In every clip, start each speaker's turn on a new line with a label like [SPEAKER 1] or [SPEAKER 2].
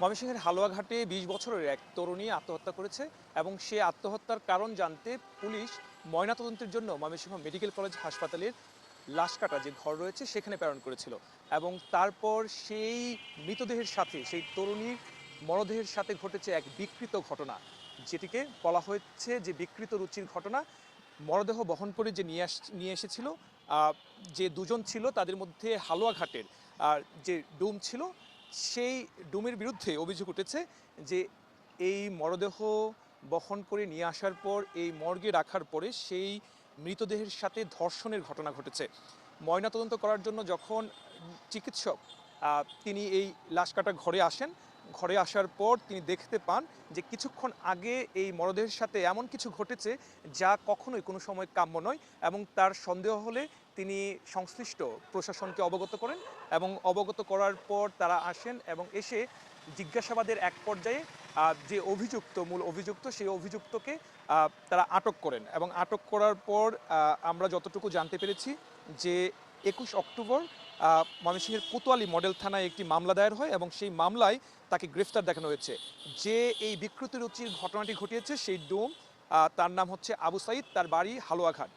[SPEAKER 1] ময়মনসিংহের হালুয়াঘাটে বিশ বছরের এক তরুণী আত্মহত্যা করেছে এবং সে আত্মহত্যার কারণ জানতে পুলিশ ময়নাতদন্তের জন্য ময়মনসিংহ মেডিকেল কলেজ হাসপাতালের লাশ কাটা যে ঘর রয়েছে সেখানে প্রেরণ করেছিল এবং তারপর সেই মৃতদেহের সাথে, সেই তরুণীর মরদেহের সাথে ঘটেছে এক বিকৃত ঘটনা, যেটিকে বলা হয়েছে যে বিকৃত রুচির ঘটনা। মরদেহ বহন করে যে নিয়ে আস, নিয়ে এসেছিল যে দুজন ছিল তাদের মধ্যে হালুয়াঘাটের আর যে ডুম ছিল সেই ডুমের বিরুদ্ধে অভিযোগ উঠেছে যে এই মরদেহ বহন করে নিয়ে আসার পর, এই মর্গে রাখার পরে সেই মৃতদেহের সাথে ধর্ষণের ঘটনা ঘটেছে। ময়নাতদন্ত করার জন্য যখন চিকিৎসক তিনি এই লাশ কাটা ঘরে আসেন, ঘরে আসার পর তিনি দেখতে পান যে কিছুক্ষণ আগে এই মরদেহের সাথে এমন কিছু ঘটেছে যা কখনোই কোনো সময় কাম্য নয় এবং তার সন্দেহ হলে তিনি সংশ্লিষ্ট প্রশাসনকে অবগত করেন এবং অবগত করার পর তারা আসেন এবং এসে জিজ্ঞাসাবাদের এক পর্যায়ে যে অভিযুক্ত, মূল অভিযুক্ত, সেই অভিযুক্তকে তারা আটক করেন এবং আটক করার পর আমরা যতটুকু জানতে পেরেছি যে একুশ অক্টোবর ময়মনসিংহের কোতোয়ালি মডেল থানায় একটি মামলা দায়ের হয় এবং সেই মামলায় তাকে গ্রেফতার দেখানো হয়েছে। যে এই বিকৃত রুচির ঘটনাটি ঘটিয়েছে সেই ডোম তার নাম হচ্ছে আবু সাইদ, তার বাড়ি হালুয়াঘাট।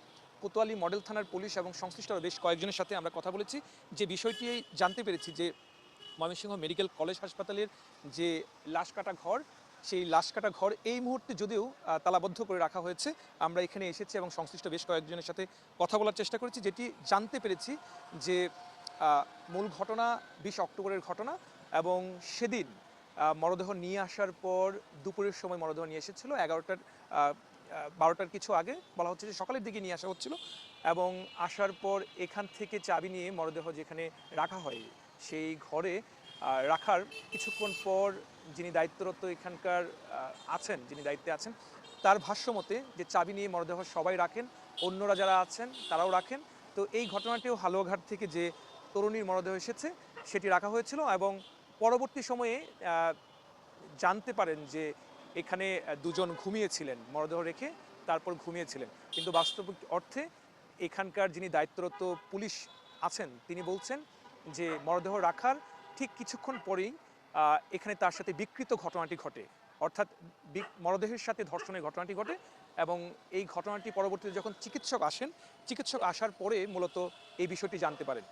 [SPEAKER 1] কোতোয়ালি মডেল থানার পুলিশ এবং সংশ্লিষ্ট আরও বেশ কয়েকজনের সাথে আমরা কথা বলেছি। যে বিষয়টি জানতে পেরেছি যে ময়মনসিংহ মেডিকেল কলেজ হাসপাতালের যে লাশ কাটা ঘর, সেই লাশ কাটা ঘর এই মুহূর্তে যদিও তালাবদ্ধ করে রাখা হয়েছে। আমরা এখানে এসেছি এবং সংশ্লিষ্ট বেশ কয়েকজনের সাথে কথা বলার চেষ্টা করেছি। যেটি জানতে পেরেছি যে মূল ঘটনা বিশ অক্টোবরের ঘটনা এবং সেদিন মরদেহ নিয়ে আসার পর দুপুরের সময় মরদেহ নিয়ে এসেছিল। এগারোটার বারোটার কিছু আগে বলা হচ্ছে যে সকালের দিকে নিয়ে আসা হচ্ছিল এবং আসার পর এখান থেকে চাবি নিয়ে মরদেহ যেখানে রাখা হয় সেই ঘরে রাখার কিছুক্ষণ পর যিনি দায়িত্বরত এখানকার আছেন, যিনি দায়িত্বে আছেন, তার ভাষ্য মতে যে চাবি নিয়ে মরদেহ সবাই রাখেন, অন্যরা যারা আছেন তারাও রাখেন। তো এই ঘটনাটিও হালুয়াঘাট থেকে যে তরুণীর মরদেহ এসেছে সেটি রাখা হয়েছিল এবং পরবর্তী সময়ে জানতে পারেন যে এখানে দুজন ঘুমিয়েছিলেন, মরদেহ রেখে তারপর ঘুমিয়েছিলেন। কিন্তু বাস্তবিক অর্থে এখানকার যিনি দায়িত্বরত পুলিশ আছেন, তিনি বলছেন যে মরদেহ রাখার ঠিক কিছুক্ষণ পরেই এখানে তার সাথে বিকৃত ঘটনাটি ঘটে। অর্থাৎ মরদেহের সাথে ধর্ষণের ঘটনাটি ঘটে এবং এই ঘটনাটি পরবর্তীতে যখন চিকিৎসক আসেন, চিকিৎসক আসার পরে মূলত এই বিষয়টি জানতে পারেন।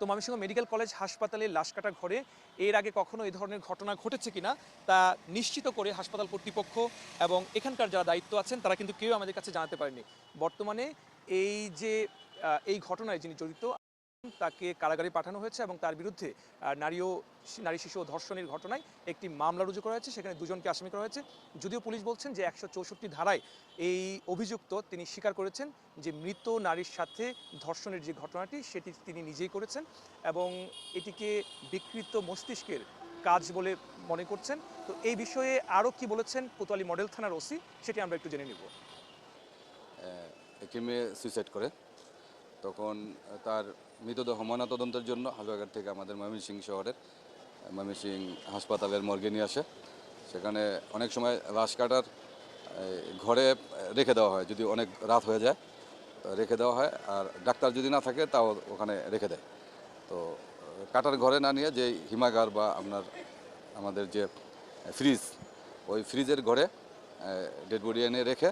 [SPEAKER 1] তো ময়মনসিংহ মেডিকেল কলেজ হাসপাতালে লাশ কাটা ঘরে এর আগে কখনো এই ধরনের ঘটনা ঘটেছে কিনা তা নিশ্চিত করে হাসপাতাল কর্তৃপক্ষ এবং এখানকার যারা দায়িত্ব আছেন, তারা কিন্তু কেউ আমাদের কাছে জানাতে পারেনি বর্তমানে এই যে এই ঘটনায় যিনি জড়িত তাকে কারাগারে পাঠানো হয়েছে এবং তার বিরুদ্ধে নারী ও নারী শিশু ধর্ষণের ঘটনায় একটি মামলা রুজু করা হয়েছে। সেখানে দুজনকে আসামি করা হয়েছে। যদিও পুলিশ বলছেন যে একশো চৌষট্টি ধারায় এই অভিযুক্ত তিনি স্বীকার করেছেন যে মৃত নারীর সাথে ধর্ষণের যে ঘটনাটি, সেটি তিনি নিজেই করেছেন এবং এটিকে বিকৃত মস্তিষ্কের কাজ বলে মনে করছেন। তো এই বিষয়ে আরও কি বলেছেন কোতোয়ালি মডেল থানার ওসি, সেটি আমরা একটু জেনে নিব।
[SPEAKER 2] একটি মেয়ে সুইসাইড করে। তখন তার মৃতদেহ ময়নাতদন্তের জন্য হালুয়াঘাট থেকে আমাদের ময়মনসিংহ শহরের ময়মনসিংহ হাসপাতালের মর্গে নিয়ে আসে। সেখানে অনেক সময় লাশ কাটার ঘরে রেখে দেওয়া হয় যদি অনেক রাত হয়ে যায়। রেখে দেওয়া হয় আর ডাক্তার যদি না থাকে তাও ওখানে রেখে দেয়। তো কাটার ঘরে না নিয়ে যে হিমাগার বা আপনার, আমাদের যে ফ্রিজ, ওই ফ্রিজের ঘরে ডেড বডি এনে রেখে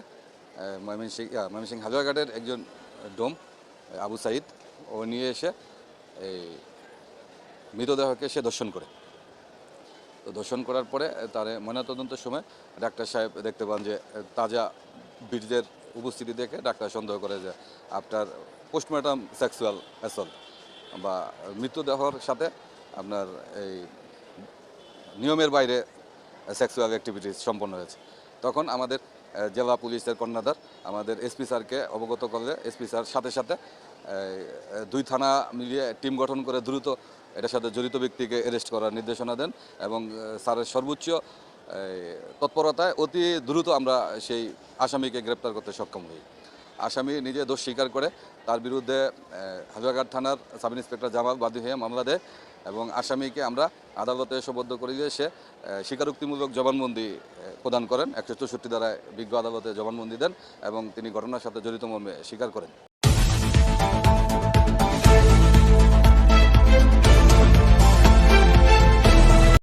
[SPEAKER 2] ময়মনসিং ময়মনসিং হালুয়াঘাটের একজন ডোম আবু সাইদ, ও নিয়ে এসে এই মৃতদেহকে সে দর্শন করে। তো দর্শন করার পরে তার ময়নাতদন্তের সময় ডাক্তার সাহেব দেখতে পান যে, তাজা বীর্যের উপস্থিতি দেখে ডাক্তার সন্দেহ করে যে, আপনার পোস্টমর্টম সেক্সুয়াল অ্যাসল্ট বা মৃতদেহর সাথে আপনার এই নিয়মের বাইরে সেক্সুয়াল অ্যাক্টিভিটিস সম্পন্ন হয়েছে। তখন আমাদের জেলা পুলিশের কর্ণাধার, আমাদের এসপি স্যারকে অবগত করলে এসপি স্যার সাথে সাথে দুই থানা মিলিয়ে টিম গঠন করে দ্রুত এটার সাথে জড়িত ব্যক্তিকে অ্যারেস্ট করার নির্দেশনা দেন এবং স্যারের সর্বোচ্চ তৎপরতায় অতি দ্রুত আমরা সেই আসামিকে গ্রেপ্তার করতে সক্ষম হই। আসামি নিজে দোষ স্বীকার করে। তার বিরুদ্ধে হাজারঘাট থানার সাব ইন্সপেক্টর জামাল বাদী হয়ে মামলা দেয় এবং আসামিকে আমরা আদালতে সোবদ্ধ করে দিয়ে সে স্বীকারোক্তিমূলক জবানবন্দি প্রদান করেন। একশো চৌষট্টি দ্বারায় বিজ্ঞ আদালতে জবানবন্দি দেন এবং তিনি ঘটনার সাথে জড়িত মর্মে স্বীকার করেন।